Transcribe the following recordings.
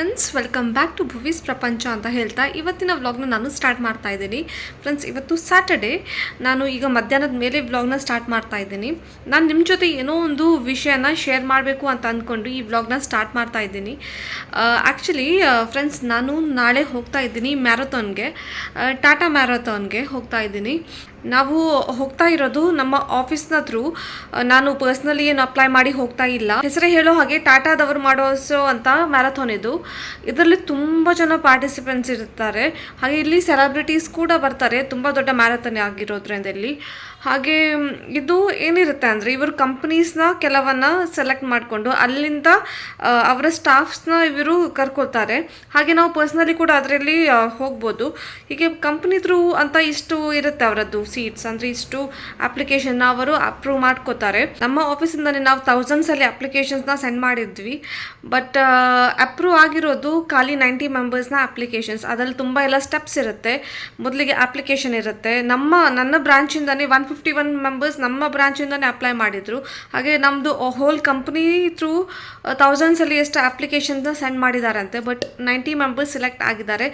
Friends welcome back to Bhuvi's ಪ್ರಪಂಚ ಅಂತ ಹೇಳ್ತಾ ಇವತ್ತಿನ ವ್ಲಾಗ್ನ ನಾನು ಸ್ಟಾರ್ಟ್ ಮಾಡ್ತಾ ಇದ್ದೀನಿ. ಫ್ರೆಂಡ್ಸ್ ಇವತ್ತು ಸ್ಯಾಟರ್ಡೇ ನಾನು ಈಗ ಮಧ್ಯಾಹ್ನದ ಮೇಲೆ ವ್ಲಾಗ್ನ ಸ್ಟಾರ್ಟ್ ಮಾಡ್ತಾ ಇದ್ದೀನಿ. ನಾನು ನಿಮ್ಮ ಜೊತೆ ಏನೋ ಒಂದು ವಿಷಯನ ಶೇರ್ ಮಾಡಬೇಕು ಅಂತ ಅಂದ್ಕೊಂಡು ಈ ವ್ಲಾಗ್ನ ಸ್ಟಾರ್ಟ್ ಮಾಡ್ತಾ ಇದ್ದೀನಿ. ಆ್ಯಕ್ಚುಲಿ ಫ್ರೆಂಡ್ಸ್ ನಾನು ನಾಳೆ ಹೋಗ್ತಾ ಇದ್ದೀನಿ ಮ್ಯಾರಥಾನ್ಗೆ ಟಾಟಾ ಮ್ಯಾರಥಾನ್ಗೆ ಹೋಗ್ತಾ ಇದ್ದೀನಿ. ನಾವು ಹೋಗ್ತಾ ಇರೋದು ನಮ್ಮ ಆಫೀಸ್ನ ಥ್ರೂ ನಾನು ಪರ್ಸ್ನಲಿ ಏನು ಅಪ್ಲೈ ಮಾಡಿ ಹೋಗ್ತಾ ಇಲ್ಲ. ಹೆಸರೇ ಹೇಳೋ ಹಾಗೆ ಟಾಟಾದವರು ಮಾಡೋಸೋ ಅಂತ ಮ್ಯಾರಥಾನ್ ಇದು ಇದರಲ್ಲಿ ತುಂಬ ಜನ ಪಾರ್ಟಿಸಿಪೆಂಟ್ಸ್ ಇರ್ತಾರೆ ಹಾಗೆ ಇಲ್ಲಿ ಸೆಲೆಬ್ರಿಟೀಸ್ ಕೂಡ ಬರ್ತಾರೆ. ತುಂಬ ದೊಡ್ಡ ಮ್ಯಾರಥಾನ್ ಆಗಿರೋದ್ರಿಂದ ಇಲ್ಲಿ. ಹಾಗೆ ಇದು ಏನಿರುತ್ತೆ ಅಂದರೆ ಇವರು ಕಂಪ್ನೀಸ್ನ ಕೆಲವನ್ನ ಸೆಲೆಕ್ಟ್ ಮಾಡಿಕೊಂಡು ಅಲ್ಲಿಂದ ಅವರ ಸ್ಟಾಫ್ಸ್ನ ಇವರು ಕರ್ಕೊಳ್ತಾರೆ. ಹಾಗೆ ನಾವು ಪರ್ಸ್ನಲಿ ಕೂಡ ಅದರಲ್ಲಿ ಹೋಗ್ಬೋದು. ಹೀಗೆ ಕಂಪ್ನಿ ಥ್ರೂ ಅಂತ ಇಷ್ಟು ಇರುತ್ತೆ ಅವರದ್ದು ಸೀಟ್ಸ್ ಅಂದರೆ ಇಷ್ಟು ಅಪ್ಲಿಕೇಶನ್ನ ಅವರು ಅಪ್ರೂವ್ ಮಾಡ್ಕೋತಾರೆ. ನಮ್ಮ ಆಫೀಸಿಂದಲೇ ನಾವು ಥೌಸಂಡ್ಸಲ್ಲಿ ಅಪ್ಲಿಕೇಶನ್ಸ್ನ ಸೆಂಡ್ ಮಾಡಿದ್ವಿ. ಬಟ್ ಅಪ್ರೂವ್ ಆಗಿರೋದು ಖಾಲಿ ನೈಂಟಿ ಮೆಂಬರ್ಸ್ನ ಅಪ್ಲಿಕೇಶನ್ಸ್ ಅದರಲ್ಲಿ ತುಂಬ ಎಲ್ಲ ಸ್ಟೆಪ್ಸ್ ಇರುತ್ತೆ. ಮೊದಲಿಗೆ ಅಪ್ಲಿಕೇಶನ್ ಇರುತ್ತೆ. ನಮ್ಮ, ನನ್ನ ಬ್ರಾಂಚಿಂದನೇ ಒನ್ ಫಿಫ್ಟಿ ಒನ್ ಮೆಂಬರ್ಸ್ ನಮ್ಮ ಬ್ರಾಂಚಿಂದನೇ ಅಪ್ಲೈ ಮಾಡಿದರು. ಹಾಗೆ ನಮ್ಮದು ಹೋಲ್ ಕಂಪ್ನಿ ಥ್ರೂ ತೌಸಂಡ್ಸಲ್ಲಿ ಎಷ್ಟು ಅಪ್ಲಿಕೇಶನ್ಸ್ ಸೆಂಡ್ ಮಾಡಿದಾರಂತೆ ಬಟ್ ನೈಂಟಿ ಮೆಂಬರ್ಸ್ ಸೆಲೆಕ್ಟ್ ಆಗಿದ್ದಾರೆ.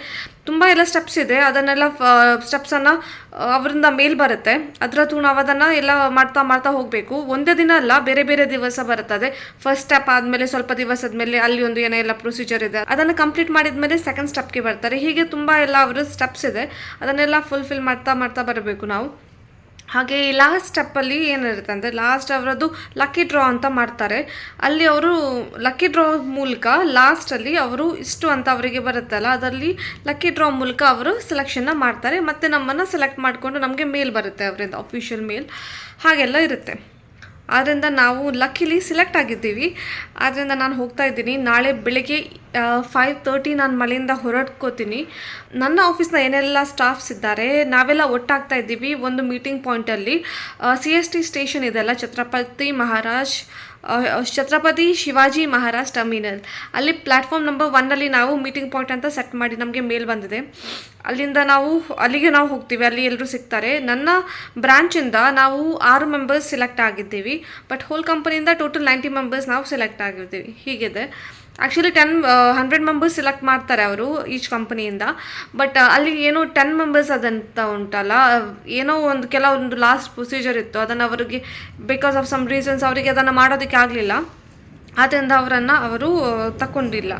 ತುಂಬ ಎಲ್ಲ ಸ್ಟೆಪ್ಸ್ ಇದೆ. ಅದನ್ನೆಲ್ಲ ಸ್ಟೆಪ್ಸನ್ನು ಅವರಿಂದ ಮೇಲ್ ಬರುತ್ತೆ. ಅದರ ಥ್ರೂ ನಾವು ಅದನ್ನು ಎಲ್ಲ ಮಾಡ್ತಾ ಮಾಡ್ತಾ ಹೋಗಬೇಕು. ಒಂದೇ ದಿನ ಅಲ್ಲ, ಬೇರೆ ಬೇರೆ ದಿವಸ ಬರುತ್ತದೆ. ಫಸ್ಟ್ ಸ್ಟೆಪ್ ಆದಮೇಲೆ ಸ್ವಲ್ಪ ದಿವಸದ ಮೇಲೆ ಅಲ್ಲಿ ಒಂದು ಏನೋ ಎಲ್ಲ ಪ್ರೊಸೀಜರ್ ಇದೆ, ಅದನ್ನು ಕಂಪ್ಲೀಟ್ ಮಾಡಿದ್ಮೇಲೆ ಸೆಕೆಂಡ್ ಸ್ಟೆಪ್ಗೆ ಬರ್ತಾರೆ. ಹೀಗೆ ತುಂಬ ಎಲ್ಲ ಅವರು ಸ್ಟೆಪ್ಸ್ ಇದೆ. ಅದನ್ನೆಲ್ಲ ಫುಲ್ಫಿಲ್ ಮಾಡ್ತಾ ಮಾಡ್ತಾ ಬರಬೇಕು ನಾವು. ಹಾಗೆ ಈ ಲಾಸ್ಟ್ ಸ್ಟೆಪ್ಪಲ್ಲಿ ಏನಿರುತ್ತೆ ಅಂದರೆ ಲಾಸ್ಟ್ ಅವರದ್ದು ಲಕ್ಕಿ ಡ್ರಾ ಅಂತ ಮಾಡ್ತಾರೆ. ಅಲ್ಲಿ ಅವರು ಲಕ್ಕಿ ಡ್ರಾ ಮೂಲಕ ಲಾಸ್ಟಲ್ಲಿ ಅವರು ಇಷ್ಟು ಅಂತ ಅವರಿಗೆ ಬರುತ್ತಲ್ಲ, ಅದರಲ್ಲಿ ಲಕ್ಕಿ ಡ್ರಾ ಮೂಲಕ ಅವರು ಸೆಲೆಕ್ಷನ್ನ ಮಾಡ್ತಾರೆ. ಮತ್ತು ನಮ್ಮನ್ನು ಸೆಲೆಕ್ಟ್ ಮಾಡಿಕೊಂಡು ನಮಗೆ ಮೇಲ್ ಬರುತ್ತೆ ಅವರಿಂದ ಅಫಿಷಿಯಲ್ ಮೇಲ್ ಹಾಗೆಲ್ಲ ಇರುತ್ತೆ. ಆದ್ದರಿಂದ ನಾವು ಲಕ್ಕಿಲಿ ಸೆಲೆಕ್ಟ್ ಆಗಿದ್ದೀವಿ. ಆದ್ದರಿಂದ ನಾನು ಹೋಗ್ತಾ ಇದ್ದೀನಿ. ನಾಳೆ ಬೆಳಿಗ್ಗೆ ಫೈವ್ ತರ್ಟಿ ನಾನು ಮಳೆಯಿಂದ ಹೊರಡ್ಕೋತೀನಿ. ನನ್ನ ಆಫೀಸ್ನ ಏನೆಲ್ಲ ಸ್ಟಾಫ್ಸ್ ಇದ್ದಾರೆ, ನಾವೆಲ್ಲ ಒಟ್ಟಾಗ್ತಾ ಇದ್ದೀವಿ ಒಂದು ಮೀಟಿಂಗ್ ಪಾಯಿಂಟಲ್ಲಿ ಸಿ ಎಸ್ ಟಿ ಸ್ಟೇಷನ್ ಇದೆಲ್ಲ ಛತ್ರಪತಿ ಮಹಾರಾಜ್ ಛತ್ರಪತಿ ಶಿವಾಜಿ ಮಹಾರಾಜ್ ಟರ್ಮಿನಲ್. ಅಲ್ಲಿ ಪ್ಲ್ಯಾಟ್ಫಾರ್ಮ್ ನಂಬರ್ ಒನ್ನಲ್ಲಿ ನಾವು ಮೀಟಿಂಗ್ ಪಾಯಿಂಟ್ ಅಂತ ಸೆಟ್ ಮಾಡಿ ನಮಗೆ ಮೇಲ್ ಬಂದಿದೆ. ಅಲ್ಲಿಂದ ನಾವು ಅಲ್ಲಿಗೆ ನಾವು ಹೋಗ್ತೀವಿ, ಅಲ್ಲಿ ಎಲ್ಲರೂ ಸಿಗ್ತಾರೆ. ನನ್ನ ಬ್ರಾಂಚಿಂದ ನಾವು ಆರು ಮೆಂಬರ್ಸ್ ಸೆಲೆಕ್ಟ್ ಆಗಿದ್ದೀವಿ, ಬಟ್ ಹೋಲ್ ಕಂಪನಿಯಿಂದ ಟೋಟಲ್ ನೈಂಟಿ ಮೆಂಬರ್ಸ್ ನಾವು ಸೆಲೆಕ್ಟ್ ಆಗಿರ್ತೀವಿ ಹೀಗಿದೆ. Actually ten hundred members select ಮಾಡ್ತಾರೆ ಅವರು ಈಚ್ ಕಂಪ್ನಿಯಿಂದ ಬಟ್ ಅಲ್ಲಿ ಏನೋ ಟೆನ್ ಮೆಂಬರ್ಸ್ ಅದಂತ ಉಂಟಲ್ಲ ಏನೋ ಒಂದು ಕೆಲವೊಂದು ಲಾಸ್ಟ್ ಪ್ರೊಸೀಜರ್ ಇತ್ತು. ಅದನ್ನು ಅವರಿಗೆ ಬಿಕಾಸ್ ಆಫ್ ಸಮ್ ರೀಸನ್ಸ್ ಅವರಿಗೆ ಅದನ್ನು ಮಾಡೋದಕ್ಕೆ ಆಗಲಿಲ್ಲ. ಆದ್ದರಿಂದ ಅವರನ್ನು ಅವರು ತಗೊಂಡಿಲ್ಲ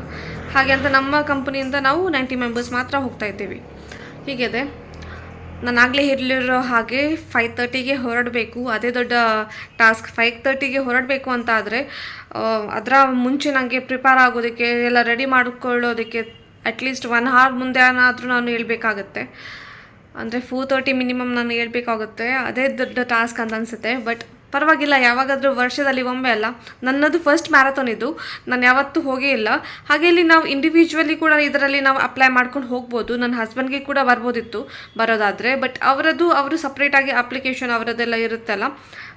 ಹಾಗೆ ಅಂತ ನಮ್ಮ ಕಂಪ್ನಿಯಿಂದ ನಾವು ನೈಂಟಿ ಮೆಂಬರ್ಸ್ ಮಾತ್ರ ಹೋಗ್ತಾ ಇದ್ದೀವಿ. ಹೀಗಿದೆ. ನಾನು ಆಗಲೇ ಹೇಳಿರೋ ಹಾಗೆ ಫೈವ್ ತರ್ಟಿಗೆ ಹೊರಡಬೇಕು. ಅದೇ ದೊಡ್ಡ ಟಾಸ್ಕ್ ಫೈವ್ ತರ್ಟಿಗೆ ಹೊರಡಬೇಕು ಅಂತ ಆದರೆ ಅದರ ಮುಂಚೆ ನನಗೆ ಪ್ರಿಪೇರ್ ಆಗೋದಕ್ಕೆ, ಎಲ್ಲ ರೆಡಿ ಮಾಡಿಕೊಳ್ಳೋದಕ್ಕೆ ಅಟ್ಲೀಸ್ಟ್ ಒನ್ ಅವರ್ ಮುಂದೆ ಏನಾದರೂ ನಾನು ಹೇಳ್ಬೇಕಾಗತ್ತೆ. ಅಂದರೆ ಫೋರ್ ತರ್ಟಿ ಮಿನಿಮಮ್ ನಾನು ಹೇಳಬೇಕಾಗುತ್ತೆ. ಅದೇ ದೊಡ್ಡ ಟಾಸ್ಕ್ ಅಂತ ಅನಿಸುತ್ತೆ. ಬಟ್ ಪರವಾಗಿಲ್ಲ, ಯಾವಾಗಾದರೂ ವರ್ಷದಲ್ಲಿ ಒಮ್ಮೆ ಅಲ್ಲ. ನನ್ನದು ಫಸ್ಟ್ ಮ್ಯಾರಥಾನ್ ಇದು. ನಾನು ಯಾವತ್ತೂ ಹೋಗೇ ಇಲ್ಲ. ಹಾಗೆ ಇಲ್ಲಿ ನಾವು ಇಂಡಿವಿಜುವಲಿ ಕೂಡ ಇದರಲ್ಲಿ ನಾವು ಅಪ್ಲೈ ಮಾಡ್ಕೊಂಡು ಹೋಗ್ಬೋದು. ನನ್ನ ಹಸ್ಬೆಂಡ್ಗೆ ಕೂಡ ಬರ್ಬೋದಿತ್ತು ಬರೋದಾದರೆ. ಬಟ್ ಅವರದ್ದು ಅವರು ಸಪ್ರೇಟಾಗಿ ಅಪ್ಲಿಕೇಶನ್ ಅವರದ್ದೆಲ್ಲ ಇರುತ್ತಲ್ಲ,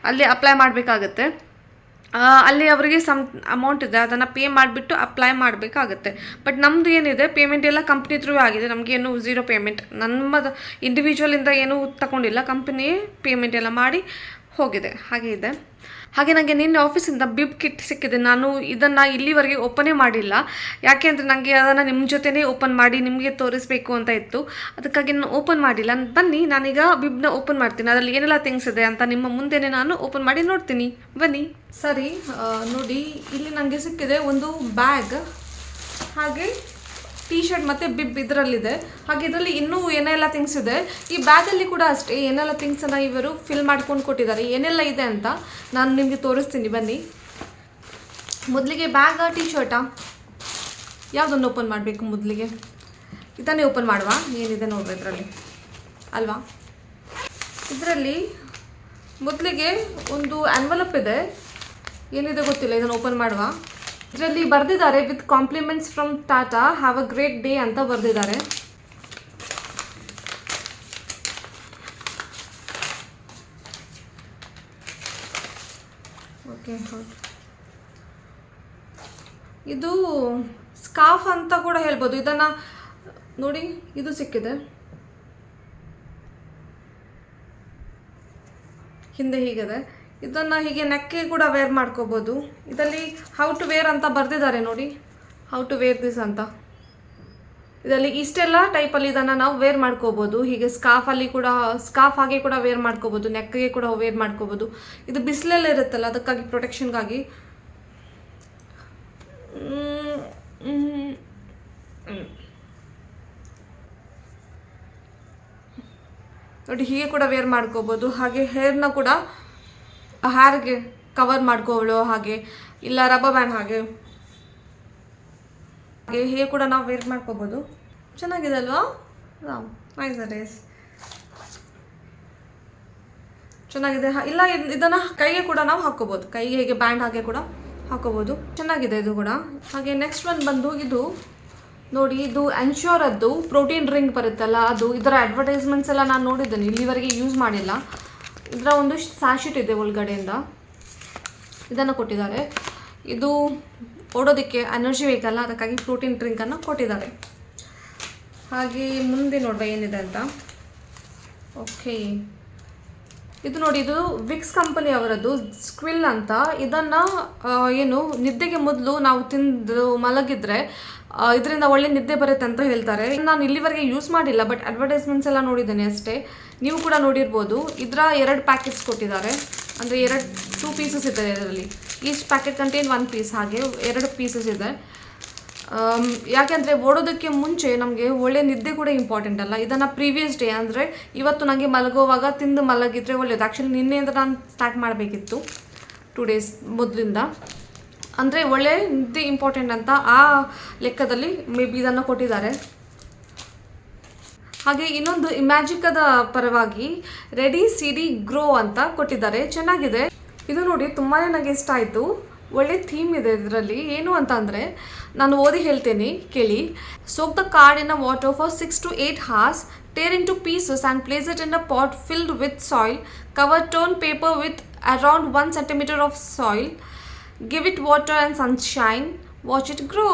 ಅಲ್ಲಿ ಅಪ್ಲೈ ಮಾಡಬೇಕಾಗತ್ತೆ. ಅಲ್ಲಿ ಅವರಿಗೆ ಸಮ್ ಅಮೌಂಟ್ ಇದೆ. ಅದನ್ನು ಪೇ ಮಾಡಿಬಿಟ್ಟು ಅಪ್ಲೈ ಮಾಡಬೇಕಾಗತ್ತೆ. ಬಟ್ ನಮ್ಮದು ಏನಿದೆ ಪೇಮೆಂಟ್ ಎಲ್ಲ ಕಂಪ್ನಿ ಥ್ರೂ ಆಗಿದೆ. ನಮಗೇನು ಝೀರೋ ಪೇಮೆಂಟ್ ನಮ್ಮದು ಇಂಡಿವಿಜುವಲಿಂದ ಏನೂ ತಗೊಂಡಿಲ್ಲ. ಕಂಪ್ನಿ ಪೇಮೆಂಟ್ ಎಲ್ಲ ಮಾಡಿ ಹೋಗಿದೆ, ಹಾಗೆ ಇದೆ. ಹಾಗೆ ನನಗೆ ನಿನ್ನೆ ಆಫೀಸಿಂದ ಬಿಬ್ ಕಿಟ್ ಸಿಕ್ಕಿದೆ. ನಾನು ಇದನ್ನು ಇಲ್ಲಿವರೆಗೆ ಓಪನೇ ಮಾಡಿಲ್ಲ. ಯಾಕೆ ಅಂದರೆ ನನಗೆ ಅದನ್ನು ನಿಮ್ಮ ಜೊತೆನೇ ಓಪನ್ ಮಾಡಿ ನಿಮಗೆ ತೋರಿಸ್ಬೇಕು ಅಂತ ಇತ್ತು. ಅದಕ್ಕಾಗಿ ನಾನು ಓಪನ್ ಮಾಡಿಲ್ಲ. ಬನ್ನಿ, ನಾನೀಗ ಬಿಬ್ನ ಓಪನ್ ಮಾಡ್ತೀನಿ. ಅದರಲ್ಲಿ ಏನೆಲ್ಲ ಥಿಂಗ್ಸ್ ಇದೆ ಅಂತ ನಿಮ್ಮ ಮುಂದೆನೇ ನಾನು ಓಪನ್ ಮಾಡಿ ನೋಡ್ತೀನಿ. ಬನ್ನಿ. ಸರಿ ನೋಡಿ, ಇಲ್ಲಿ ನನಗೆ ಸಿಕ್ಕಿದೆ ಒಂದು ಬ್ಯಾಗ್ ಹಾಗೆ ಟೀ ಶರ್ಟ್ ಮತ್ತು ಬಿಬ್ ಇದರಲ್ಲಿದೆ. ಹಾಗೆ ಇದರಲ್ಲಿ ಇನ್ನೂ ಏನೆಲ್ಲ ಥಿಂಗ್ಸ್ ಇದೆ? ಈ ಬ್ಯಾಗಲ್ಲಿ ಕೂಡ ಅಷ್ಟೇ, ಏನೆಲ್ಲ ಥಿಂಗ್ಸನ್ನು ಇವರು ಫಿಲ್ ಮಾಡ್ಕೊಂಡು ಕೊಟ್ಟಿದ್ದಾರೆ, ಏನೆಲ್ಲ ಇದೆ ಅಂತ ನಾನು ನಿಮಗೆ ತೋರಿಸ್ತೀನಿ, ಬನ್ನಿ. ಮೊದಲಿಗೆ ಬ್ಯಾಗ ಟೀ ಶರ್ಟಾ ಯಾವುದನ್ನು ಓಪನ್ ಮಾಡಬೇಕು ಮೊದಲಿಗೆ? ಇದನ್ನೇ ಓಪನ್ ಮಾಡುವ, ಏನಿದೆ ನೋಡ್ರಿ ಇದರಲ್ಲಿ. ಅಲ್ವಾ? ಇದರಲ್ಲಿ ಮೊದಲಿಗೆ ಒಂದು ಆನ್ವಲಪ್ ಇದೆ. ಏನಿದೆ ಗೊತ್ತಿಲ್ಲ, ಇದನ್ನು ಓಪನ್ ಮಾಡುವ. ಇದರಲ್ಲಿ ಬರೆದಿದ್ದಾರೆ with compliments from Tata have a great day ಅಂತ ಬರೆದಿದ್ದಾರೆ. ಓಕೆ ಇದು ಸ್ಕಾಫ್ ಅಂತ ಕೂಡ ಹೇಳ್ಬೋದು. ಇದನ್ನು ನೋಡಿ ಇದು ಸಿಕ್ಕಿದೆ. ಹಿಂದೆ ಹೀಗಿದೆ. ಇದನ್ನು ಹೀಗೆ ನೆಕ್ಕೆ ಕೂಡ ವೇರ್ ಮಾಡ್ಕೋಬೋದು. ಇದರಲ್ಲಿ ಹೌ ಟು ವೇರ್ ಅಂತ ಬರೆದಿದ್ದಾರೆ ನೋಡಿ. ಹೌ ಟು ವೇರ್ ದಿಸ್ ಅಂತ. ಇದರಲ್ಲಿ ಇಷ್ಟೆಲ್ಲ ಟೈಪಲ್ಲಿ ಇದನ್ನು ನಾವು ವೇರ್ ಮಾಡ್ಕೋಬೋದು. ಹೀಗೆ ಸ್ಕಾಫಲ್ಲಿ ಕೂಡ ಸ್ಕಾಫ್ ಆಗಿ ಕೂಡ ವೇರ್ ಮಾಡ್ಕೋಬೋದು. ನೆಕ್ಗೆ ಕೂಡ ವೇರ್ ಮಾಡ್ಕೋಬೋದು. ಇದು ಬಿಸಿಲಲ್ಲಿ ಇರುತ್ತಲ್ಲ, ಅದಕ್ಕಾಗಿ ಪ್ರೊಟೆಕ್ಷನ್ಗಾಗಿ ನೋಡಿ, ಹೀಗೆ ಕೂಡ ವೇರ್ ಮಾಡ್ಕೋಬೋದು. ಹಾಗೆ ಹೇರ್ನ ಕೂಡ ಹೇರ್ಗೆ ಕವರ್ ಮಾಡ್ಕೊಳ್ಳೋ ಹಾಗೆ, ಇಲ್ಲ ರಬ್ಬರ್ ಬ್ಯಾಂಡ್ ಹಾಗೆ. ಹಾಗೆ ಹೇರ್ ಕೂಡ ನಾವು ವೇರ್ ಮಾಡ್ಕೋಬೋದು. ಚೆನ್ನಾಗಿದೆ ಅಲ್ವಾ? ನೈಸ್ ಡೇಸ್ ಚೆನ್ನಾಗಿದೆ. ಇಲ್ಲ ಇದನ್ನು ಕೈಗೆ ಕೂಡ ನಾವು ಹಾಕೋಬಹುದು ಕೈಗೆ ಹೇಗೆ ಬ್ಯಾಂಡ್ ಹಾಗೆ ಕೂಡ ಹಾಕೋಬಹುದು ಚೆನ್ನಾಗಿದೆ ಇದು ಕೂಡ. ಹಾಗೆ ನೆಕ್ಸ್ಟ್ ಒನ್ ಬಂದು ಇದು, ನೋಡಿ, ಇದು ಅನ್ಶೋರದ್ದು ಪ್ರೋಟೀನ್ ಡ್ರಿಂಕ್ ಬರುತ್ತಲ್ಲ, ಅದು ಇದರ ಅಡ್ವರ್ಟೈಸ್ಮೆಂಟ್ಸ್ ಎಲ್ಲ ನಾನು ನೋಡಿದ್ದೇನೆ. ಇಲ್ಲಿವರೆಗೆ ಯೂಸ್ ಮಾಡಿಲ್ಲ. ಇದರ ಒಂದು ಸ್ಯಾಶಿಟ್ ಇದೆ ಒಳಗಡೆಯಿಂದ. ಇದನ್ನು ಕೊಟ್ಟಿದ್ದಾರೆ. ಇದು ಓಡೋದಕ್ಕೆ ಎನರ್ಜಿ ಬೇಕಲ್ಲ ಅದಕ್ಕಾಗಿ ಪ್ರೋಟೀನ್ ಡ್ರಿಂಕನ್ನು ಕೊಟ್ಟಿದ್ದಾರೆ. ಹಾಗೆ ಮುಂದೆ ನೋಡುವ ಏನಿದೆ ಅಂತ. ಓಕೆ. ಇದು ನೋಡಿ, ಇದು ವಿಕ್ಸ್ ಕಂಪನಿ ಅವರದ್ದು ಸ್ಕ್ವಿಲ್ ಅಂತ. ಇದನ್ನು ಏನು, ನಿದ್ದೆಗೆ ಮೊದಲು ನಾವು ತಿಂದು ಮಲಗಿದ್ರೆ ಇದರಿಂದ ಒಳ್ಳೆ ನಿದ್ದೆ ಬರುತ್ತೆ ಅಂತ ಹೇಳ್ತಾರೆ. ನಾನು ಇಲ್ಲಿವರೆಗೆ ಯೂಸ್ ಮಾಡಿಲ್ಲ ಬಟ್ ಅಡ್ವರ್ಟೈಸ್ಮೆಂಟ್ಸ್ ಎಲ್ಲ ನೋಡಿದ್ದೇನೆ ಅಷ್ಟೇ. ನೀವು ಕೂಡ ನೋಡಿರ್ಬೋದು. ಇದರ ಎರಡು ಪ್ಯಾಕೆಟ್ಸ್ ಕೊಟ್ಟಿದ್ದಾರೆ. ಅಂದರೆ ಎರಡು ಟೂ ಪೀಸಸ್ ಇದೆ ಇದರಲ್ಲಿ. Each packet contain one piece ಹಾಗೆ ಎರಡು ಪೀಸಸ್ ಇದೆ. ಯಾಕೆಂದರೆ ಓಡೋದಕ್ಕೆ ಮುಂಚೆ ನಮಗೆ ಒಳ್ಳೆ ನಿದ್ದೆ ಕೂಡ ಇಂಪಾರ್ಟೆಂಟ್ ಅಲ್ಲ. ಇದನ್ನು ಪ್ರೀವಿಯಸ್ ಡೇ ಅಂದರೆ ಇವತ್ತು ನನಗೆ ಮಲಗುವಾಗ ತಿಂದು ಮಲಗಿದ್ರೆ ಒಳ್ಳೆಯದು ಆ್ಯಕ್ಚುಲಿ ನಿನ್ನೆಯಿಂದ ನಾನು ಸ್ಟಾರ್ಟ್ ಮಾಡಬೇಕಿತ್ತು. ಟೂ ಡೇಸ್ ಮೊದಲಿಂದ. ಅಂದರೆ ಒಳ್ಳೆ ನಿದ್ದೆ ಇಂಪಾರ್ಟೆಂಟ್ ಅಂತ ಆ ಲೆಕ್ಕದಲ್ಲಿ ಮೇ ಬಿ ಇದನ್ನು ಕೊಟ್ಟಿದ್ದಾರೆ. ಹಾಗೆ ಇನ್ನೊಂದು ಇಮ್ಯಾಜಿಕದ ಪರವಾಗಿ ರೆಡಿ ಸಿಡಿ ಗ್ರೋ ಅಂತ ಕೊಟ್ಟಿದ್ದಾರೆ. ಚೆನ್ನಾಗಿದೆ. ಇದು ನೋಡಿ ತುಂಬಾ ನನಗೆ ಇಷ್ಟ ಆಯಿತು. ಒಳ್ಳೆ ಥೀಮ್ ಇದೆ ಇದರಲ್ಲಿ. ಏನು ಅಂತ ಅಂದರೆ ನಾನು ಓದಿ ಹೇಳ್ತೇನೆ, ಕೇಳಿ. Soak the card in a water for six to eight hours tear in two pieces and place it in a pot filled with soil cover torn paper with around one centimetre of soil give it water and sunshine watch it grow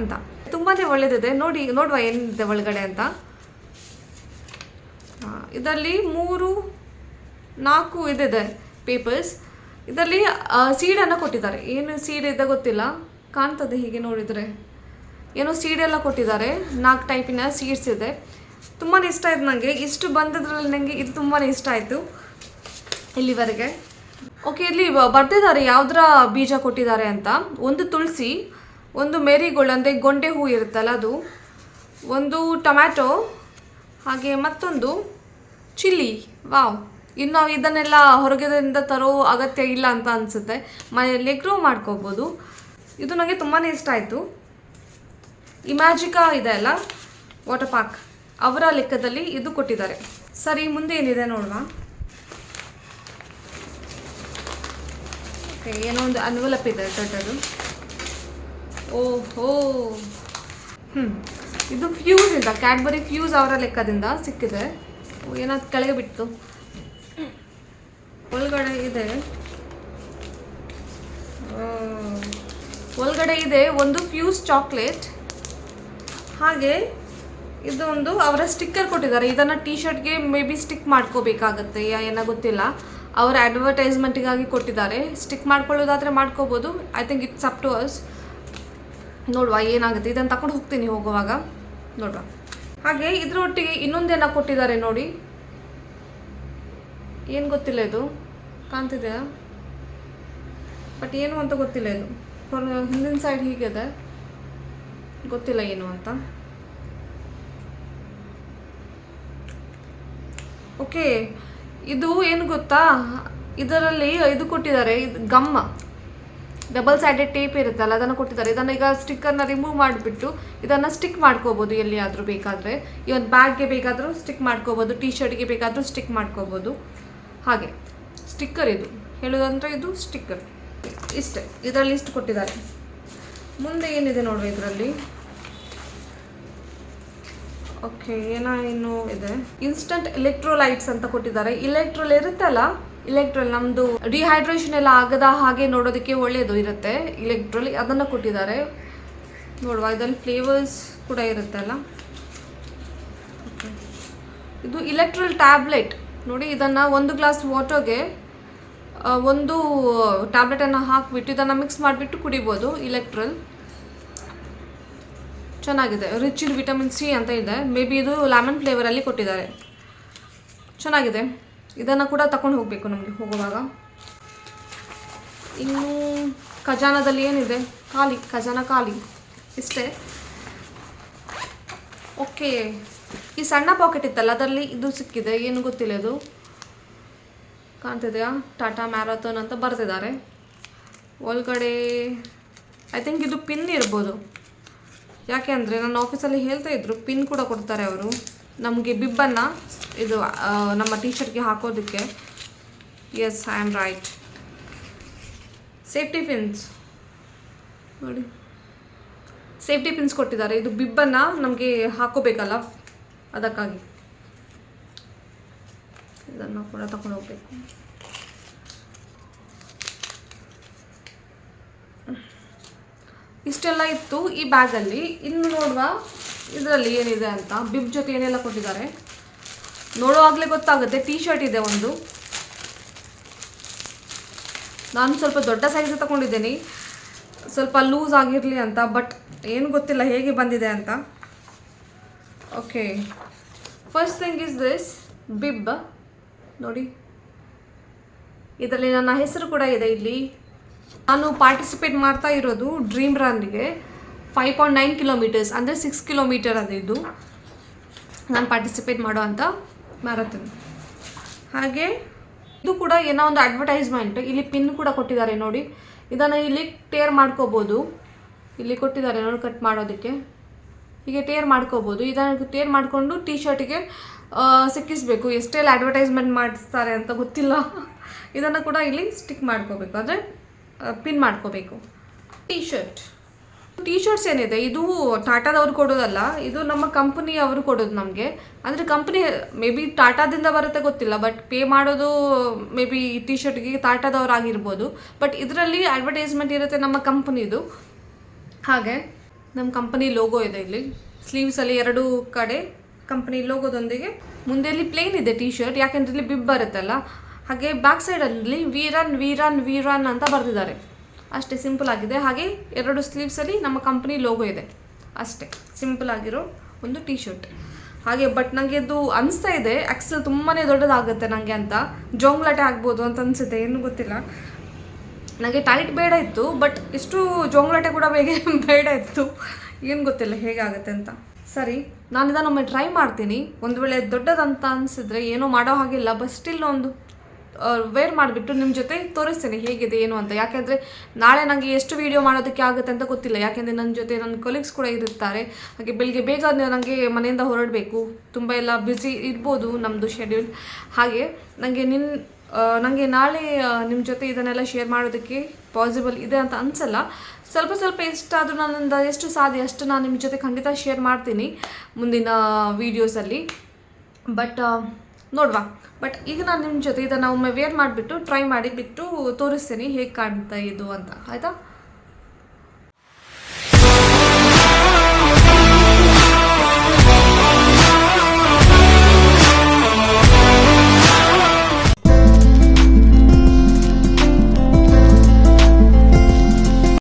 ಅಂತ. ತುಂಬಾ ಒಳ್ಳೆಯದಿದೆ ನೋಡಿ, ನೋಡುವ ಏನಿದೆ ಒಳಗಡೆ ಅಂತ. ಇದರಲ್ಲಿ ಮೂರು, ನಾಲ್ಕು ಇದಿದೆ ಪೇಪರ್ಸ್ ಇದರಲ್ಲಿ ಸೀಡನ್ನು ಕೊಟ್ಟಿದ್ದಾರೆ. ಏನು ಸೀಡ್ ಇದೆ ಗೊತ್ತಿಲ್ಲ. ಕಾಣ್ತದೆ ಹೀಗೆ ನೋಡಿದರೆ. ಏನೋ ಸೀಡ್ ಎಲ್ಲ ಕೊಟ್ಟಿದ್ದಾರೆ. ನಾಲ್ಕು ಟೈಪಿನ ಸೀಡ್ಸ್ ಇದೆ. ತುಂಬಾ ಇಷ್ಟ ಆಯ್ತು ನನಗೆ ಇಷ್ಟು ಬಂದದ್ರಲ್ಲಿ ನನಗೆ ಇದು ತುಂಬಾ ಇಷ್ಟ ಆಯಿತು ಇಲ್ಲಿವರೆಗೆ. ಓಕೆ ಇಲ್ಲಿ ಬರ್ತಿದ್ದಾರೆ ಯಾವುದರ ಬೀಜ ಕೊಟ್ಟಿದ್ದಾರೆ ಅಂತ. ಒಂದು ತುಳಸಿ, ಒಂದು ಮೇರಿಗೋಲ್ಡ್ ಅಂದರೆ ಗೊಂಡೆ ಹೂ ಇರುತ್ತಲ್ಲ ಅದು. ಒಂದು ಟೊಮ್ಯಾಟೊ, ಹಾಗೆ ಮತ್ತೊಂದು ಚಿಲ್ಲಿ, ವಾವ್. ಇನ್ನು ನಾವು ಇದನ್ನೆಲ್ಲ ಹೊರಗಿನಿಂದ ತರೋ ಅಗತ್ಯ ಇಲ್ಲ ಅಂತ ಅನಿಸುತ್ತೆ. ಮನೆಯಲ್ಲಿ ಗ್ರೋ ಮಾಡ್ಕೋಬೋದು. ಇದು ನನಗೆ ತುಂಬಾ ಇಷ್ಟ ಆಯಿತು. ಇಮ್ಯಾಜಿಕಾ ಇದೆ ಅಲ್ಲ? ವಾಟರ್ ಪಾರ್ಕ್ ಅವರ ಲೆಕ್ಕದಲ್ಲಿ ಇದು ಕೊಟ್ಟಿದ್ದಾರೆ. ಸರಿ, ಮುಂದೆ ಏನಿದೆ ನೋಡುವ. ಏನೋ ಒಂದು ಅನ್ವಲಪ್ ಇದೆ ದೊಡ್ಡದು. ಓಹೋ. ಹ್ಞೂ ಇದು ಫ್ಯೂಸ್ ಇಂದ ಕ್ಯಾಡ್ಬರಿ ಫ್ಯೂಸ್ ಅವರ ಲೆಕ್ಕದಿಂದ ಸಿಕ್ಕಿದೆ. ಏನಾದ್ರು ಕೆಳಗೆ ಬಿಟ್ಟು. ಒಳಗಡೆ ಇದೆ. ಒಳಗಡೆ ಇದೆ ಒಂದು ಫ್ಯೂಸ್ ಚಾಕ್ಲೇಟ್. ಹಾಗೆ ಇದೊಂದು ಅವರ ಸ್ಟಿಕ್ಕರ್ ಕೊಟ್ಟಿದ್ದಾರೆ. ಇದನ್ನು ಟಿ ಶರ್ಟ್ಗೆ ಮೇ ಬಿ ಸ್ಟಿಕ್ ಮಾಡ್ಕೋಬೇಕಾಗತ್ತೆ. ಏನೋ ಗೊತ್ತಿಲ್ಲ. ಅವರ ಅಡ್ವರ್ಟೈಸ್ಮೆಂಟಿಗಾಗಿ ಕೊಟ್ಟಿದ್ದಾರೆ. ಸ್ಟಿಕ್ ಮಾಡ್ಕೊಳ್ಳೋದಾದರೆ ಮಾಡ್ಕೋಬೋದು. I think it's up to us ನೋಡುವ, ಏನಾಗುತ್ತೆ? ಇದನ್ನು ತಗೊಂಡು ಹೋಗ್ತೀನಿ ಹೋಗುವಾಗ. ನೋಡುವ. ಹಾಗೆ ಇದ್ರ ಒಟ್ಟಿಗೆ ಇನ್ನೊಂದೇನ ಕೊಟ್ಟಿದ್ದಾರೆ ನೋಡಿ. ಏನು ಗೊತ್ತಿಲ್ಲ ಇದು. ಕಾಣ್ತಿದೆಯಾ? ಬಟ್ ಏನು ಅಂತ ಗೊತ್ತಿಲ್ಲ ಇದು. ಹಿಂದಿನ ಸೈಡ್ ಹೀಗಿದೆ. ಗೊತ್ತಿಲ್ಲ ಏನು ಅಂತ. ಓಕೆ ಇದು ಏನು ಗೊತ್ತಾ? ಇದರಲ್ಲಿ ಇದು ಕೊಟ್ಟಿದ್ದಾರೆ. ಇದು ಗಮ್ಮ ಡಬಲ್ ಸೈಡೆಡ್ ಟೇಪ್ ಇರುತ್ತಲ್ಲ, ಅದನ್ನು ಕೊಟ್ಟಿದ್ದಾರೆ. ಇದನ್ನು ಈಗ ಸ್ಟಿಕ್ಕರ್ನ ರಿಮೂವ್ ಮಾಡಿಬಿಟ್ಟು ಇದನ್ನು ಸ್ಟಿಕ್ ಮಾಡ್ಕೋಬೋದು ಎಲ್ಲಿಯಾದರೂ ಬೇಕಾದರೆ. ಈ ಒಂದು ಬ್ಯಾಗ್ಗೆ ಬೇಕಾದರೂ ಸ್ಟಿಕ್ ಮಾಡ್ಕೋಬೋದು ಟಿ ಶರ್ಟ್ಗೆ ಬೇಕಾದರೂ ಸ್ಟಿಕ್ ಮಾಡ್ಕೋಬೋದು. ಹಾಗೆ ಸ್ಟಿಕ್ಕರ್ ಇದು. ಹೇಳೋದಂದರೆ ಇದು ಸ್ಟಿಕ್ಕರ್ ಇಷ್ಟೇ, ಇದರಲ್ಲಿ ಇಷ್ಟು ಕೊಟ್ಟಿದ್ದಾರೆ. ಮುಂದೆ ಏನಿದೆ ನೋಡ್ರಿ ಇದರಲ್ಲಿ? ಓಕೆ ಏನೋ ಇನ್ನು ಇದೆ. ಇನ್ಸ್ಟಂಟ್ ಎಲೆಕ್ಟ್ರೋಲೈಟ್ಸ್ ಅಂತ ಕೊಟ್ಟಿದ್ದಾರೆ. ಇಲೆಕ್ಟ್ರೋಲ್ ಇರುತ್ತಲ್ಲ ಇಲೆಕ್ಟ್ರೋಲ್ ನಮ್ಮದು ಡಿಹೈಡ್ರೇಷನ್ ಎಲ್ಲ ಆಗದ ಹಾಗೆ ನೋಡೋದಕ್ಕೆ ಒಳ್ಳೆಯದು ಇರುತ್ತೆ. ಇಲೆಕ್ಟ್ರಲ್ ಅದನ್ನು ಕೊಟ್ಟಿದ್ದಾರೆ. ನೋಡುವ, ಇದರಲ್ಲಿ ಫ್ಲೇವರ್ಸ್ ಕೂಡ ಇರುತ್ತಲ್ಲ ಅಲ್ಲ? ಇದು ಇಲೆಕ್ಟ್ರಲ್ ಟ್ಯಾಬ್ಲೆಟ್ ನೋಡಿ, ಇದನ್ನು ಒಂದು ಗ್ಲಾಸ್ ವಾಟರ್ಗೆ ಒಂದು ಟ್ಯಾಬ್ಲೆಟನ್ನು ಹಾಕಿಬಿಟ್ಟು ಇದನ್ನು ಮಿಕ್ಸ್ ಮಾಡಿಬಿಟ್ಟು ಕುಡಿಬೋದು. ಇಲೆಕ್ಟ್ರಲ್ ಚೆನ್ನಾಗಿದೆ. ರಿಚ್ ಇನ್ ವಿಟಮಿನ್ ಸಿ ಅಂತ ಇದೆ. ಮೇ ಬಿ ಇದು ಲೆಮನ್ ಫ್ಲೇವರಲ್ಲಿ ಕೊಟ್ಟಿದ್ದಾರೆ. ಚೆನ್ನಾಗಿದೆ. ಇದನ್ನು ಕೂಡ ತಗೊಂಡು ಹೋಗಬೇಕು ನಮಗೆ ಹೋಗುವಾಗ. ಇನ್ನು ಖಜಾನದಲ್ಲಿ ಏನಿದೆ? ಖಾಲಿ, ಖಜಾನ ಖಾಲಿ. ಇಷ್ಟೇ. ಓಕೆ ಈ ಸಣ್ಣ ಪಾಕೆಟ್ ಇತ್ತಲ್ಲ, ಅದರಲ್ಲಿ ಇದು ಸಿಕ್ಕಿದೆ. ಏನು ಗೊತ್ತಿಲ್ಲ ಅದು ಕಾಣ್ತಿದೆಯಾ? ಟಾಟಾ ಮ್ಯಾರಥಾನ್ ಅಂತ ಬರ್ತಿದ್ದಾರೆ. ಒಳಗಡೆ ಐ ಥಿಂಕ್ ಇದು ಪಿನ್ ಇರ್ಬೋದು. ಯಾಕೆ ಅಂದರೆ ನನ್ನ ಆಫೀಸಲ್ಲಿ ಹೇಳ್ತಾ ಇದ್ರು ಪಿನ್ ಕೂಡ ಕೊಡ್ತಾರೆ ಅವರು. ನಮಗೆ ಬಿಬ್ಬನ್ನು ಇದು ನಮ್ಮ ಟೀ ಶರ್ಟ್ಗೆ ಹಾಕೋದಕ್ಕೆ. Yes I am right safety pins ನೋಡಿ. ಸೇಫ್ಟಿ ಪಿನ್ಸ್ ಕೊಟ್ಟಿದ್ದಾರೆ. ಇದು ಬಿಬ್ಬನ್ನು ನಮಗೆ ಹಾಕೋಬೇಕಲ್ಲ? ಅದಕ್ಕಾಗಿ. ಇದನ್ನು ಕೂಡ ತಗೊಂಡು ಹೋಗಬೇಕು. ಇಷ್ಟೆಲ್ಲ ಇತ್ತು ಈ ಬ್ಯಾಗಲ್ಲಿ ಇನ್ನು ನೋಡುವ ಇದರಲ್ಲಿ ಏನಿದೆ ಅಂತ ಬಿಬ್ ಜೊತೆ ಏನೆಲ್ಲ ಕೊಟ್ಟಿದ್ದಾರೆ? ನೋಡುವಾಗಲೇ ಗೊತ್ತಾಗುತ್ತೆ ಟೀ ಶರ್ಟ್ ಇದೆ ಒಂದು. ನಾನು ಸ್ವಲ್ಪ ದೊಡ್ಡ ಸೈಜ್ ತಗೊಂಡಿದ್ದೀನಿ. ಸ್ವಲ್ಪ ಲೂಸ್ ಆಗಿರಲಿ ಅಂತ ಬಟ್ ಏನು ಗೊತ್ತಿಲ್ಲ ಹೇಗೆ ಬಂದಿದೆ ಅಂತ. Okay first thing is this bib ನೋಡಿ. ಇದರಲ್ಲಿ ನನ್ನ ಹೆಸರು ಕೂಡ ಇದೆ ಇಲ್ಲಿ. ನಾನು ಪಾರ್ಟಿಸಿಪೇಟ್ ಮಾಡ್ತಾ ಇರೋದು ಡ್ರೀಮ್ ರನ್ಗೆ ಫೈವ್ ಪಾಯಿಂಟ್ ನೈನ್ ಕಿಲೋಮೀಟರ್ಸ್ ಅಂದರೆ ಸಿಕ್ಸ್ ಕಿಲೋಮೀಟರ್ ಅದು ಇದು. ನಾನು ಪಾರ್ಟಿಸಿಪೇಟ್ ಮಾಡೋ ಅಂಥ ಹಾಗೆ ಇದು ಕೂಡ ಏನೋ ಒಂದು ಅಡ್ವರ್ಟೈಸ್ಮೆಂಟ್ ಇಲ್ಲಿ ಪಿನ್ ಕೂಡ ಕೊಟ್ಟಿದ್ದಾರೆ ನೋಡಿ. ಇದನ್ನು ಇಲ್ಲಿ ಟೇರ್ ಮಾಡ್ಕೋಬೋದು. ಇಲ್ಲಿ ಕೊಟ್ಟಿದ್ದಾರೆ ನೋಡಿ ಕಟ್ ಮಾಡೋದಕ್ಕೆ. ಹೀಗೆ ಟೇರ್ ಮಾಡ್ಕೋಬೋದು. ಇದನ್ನು ಟೇರ್ ಮಾಡಿಕೊಂಡು ಟೀ ಶರ್ಟಿಗೆ ಸಿಕ್ಕಿಸಬೇಕು. ಎಷ್ಟೆಲ್ಲ ಅಡ್ವರ್ಟೈಸ್ಮೆಂಟ್ ಮಾಡಿಸ್ತಾರೆ ಅಂತ ಗೊತ್ತಿಲ್ಲ. ಇದನ್ನು ಕೂಡ ಇಲ್ಲಿ ಸ್ಟಿಕ್ ಮಾಡ್ಕೋಬೇಕು. ಅಂದರೆ ಪಿನ್ ಮಾಡ್ಕೋಬೇಕು. ಟೀ ಶರ್ಟ್ ಟೀ ಶರ್ಟ್ಸ್ ಏನಿದೆ, ಇದು ಟಾಟಾದವ್ರು ಕೊಡೋದಲ್ಲ, ಇದು ನಮ್ಮ ಕಂಪನಿ ಅವರು ಕೊಡೋದು ನಮಗೆ. ಅಂದರೆ ಕಂಪ್ನಿ ಮೇ ಬಿ ಟಾಟಾದಿಂದ ಬರುತ್ತೆ ಗೊತ್ತಿಲ್ಲ ಬಟ್ ಪೇ ಮಾಡೋದು ಮೇ ಬಿ ಟೀ ಶರ್ಟ್ಗೆ ಟಾಟಾದವ್ರು ಆಗಿರ್ಬೋದು. ಬಟ್ ಇದರಲ್ಲಿ ಅಡ್ವರ್ಟೈಸ್ಮೆಂಟ್ ಇರುತ್ತೆ ನಮ್ಮ ಕಂಪ್ನಿದು. ಹಾಗೆ, ನಮ್ಮ ಕಂಪನಿ ಲೋಗೋ ಇದೆ ಇಲ್ಲಿ. ಸ್ಲೀವ್ಸಲ್ಲಿ ಎರಡು ಕಡೆ ಕಂಪ್ನಿ ಲೋಗೋದೊಂದಿಗೆ ಮುಂದೆ ಇಲ್ಲಿ ಪ್ಲೇನ್ ಇದೆ ಟೀ ಶರ್ಟ್ ಯಾಕೆಂದ್ರೆ ಇಲ್ಲಿ ಬಿಬ್ ಬರುತ್ತಲ್ಲ. ಹಾಗೆ ಬ್ಯಾಕ್ ಸೈಡಲ್ಲಿ ವೀರನ್ ವೀರನ್ ವೀರನ್ ಅಂತ ಬರೆದಿದ್ದಾರೆ. ಅಷ್ಟೇ ಸಿಂಪಲ್ ಆಗಿದೆ. ಹಾಗೆ ಎರಡು ಸ್ಲೀವ್ಸಲ್ಲಿ ನಮ್ಮ ಕಂಪ್ನಿ ಲೋಗೋ ಇದೆ. ಅಷ್ಟೇ ಸಿಂಪಲ್ ಆಗಿರೋ ಒಂದು ಟೀ ಶರ್ಟ್ ಹಾಗೆ ಬಟ್ ನನಗೆ ಅದು ಅನಿಸ್ತಾ ಇದೆ. ಆಕ್ಸಲ್ ತುಂಬಾ ದೊಡ್ಡದಾಗುತ್ತೆ ನನಗೆ ಅಂತ. ಜೋಂಗ್ಲಾಟೆ ಆಗ್ಬೋದು ಅಂತ ಅನಿಸುತ್ತೆ, ಏನು ಗೊತ್ತಿಲ್ಲ. ನನಗೆ ಟೈಟ್ ಬೇಡ ಇತ್ತು ಬಟ್ ಇಷ್ಟು ಜೋಂಗ್ಲಾಟೆ ಕೂಡ ಬೇಗ ಬೇಡ ಇತ್ತು. ಏನು ಗೊತ್ತಿಲ್ಲ ಹೇಗಾಗುತ್ತೆ ಅಂತ. ಸರಿ ನಾನು ಇದನ್ನೊಮ್ಮೆ ಟ್ರೈ ಮಾಡ್ತೀನಿ. ಒಂದು ವೇಳೆ ದೊಡ್ಡದಂತ ಅನಿಸಿದ್ರೆ ಏನೂ ಮಾಡೋ ಹಾಗಿಲ್ಲ ಬಟ್ ಸ್ಟಿಲ್ ಒಂದು ವೇರ್ ಮಾಡಿಬಿಟ್ಟು ನಿಮ್ಮ ಜೊತೆ ತೋರಿಸ್ತೇನೆ ಹೇಗಿದೆ, ಏನು ಅಂತ. ಯಾಕೆಂದರೆ ನಾಳೆ ನನಗೆ ಎಷ್ಟು ವೀಡಿಯೋ ಮಾಡೋದಕ್ಕೆ ಆಗುತ್ತೆ ಅಂತ ಗೊತ್ತಿಲ್ಲ. ಯಾಕೆಂದರೆ ನನ್ನ ಜೊತೆ ನನ್ನ ಕೊಲೀಗ್ಸ್ ಕೂಡ ಇರುತ್ತಾರೆ. ಹಾಗೆ ಬೆಳಿಗ್ಗೆ ಬೇಗ ನನಗೆ ಮನೆಯಿಂದ ಹೊರಡಬೇಕು. ತುಂಬ ಎಲ್ಲ ಬ್ಯುಸಿ ಇರ್ಬೋದು ನಮ್ಮದು ಶೆಡ್ಯೂಲ್ ಹಾಗೆ ನನಗೆ ನಿನ್ನ ನನಗೆ ನಾಳೆ ನಿಮ್ಮ ಜೊತೆ ಇದನ್ನೆಲ್ಲ ಶೇರ್ ಮಾಡೋದಕ್ಕೆ ಪಾಸಿಬಲ್ ಇದೆ ಅಂತ ಅನಿಸಲ್ಲ. ಸ್ವಲ್ಪ ಸ್ವಲ್ಪ ಎಷ್ಟಾದರೂ ನನ್ನಿಂದ ಎಷ್ಟು ಸಾಧ್ಯ ಅಷ್ಟು ನಾನು ನಿಮ್ಮ ಜೊತೆ ಖಂಡಿತ ಶೇರ್ ಮಾಡ್ತೀನಿ ಮುಂದಿನ ವೀಡಿಯೋಸಲ್ಲಿ ಬಟ್ ನೋಡುವ. ಬಟ್ ಈಗ ನಾನು ನಿಮ್ಮ ಜೊತೆ ಇದನ್ನು ಒಮ್ಮೆ ವೇರ್ ಮಾಡಿಬಿಟ್ಟು ಟ್ರೈ ಮಾಡಿಬಿಟ್ಟು ತೋರಿಸ್ತೀನಿ ಹೇಗೆ ಕಾಣ್ತಾ ಇದು ಅಂತ. ಆಯಿತಾ?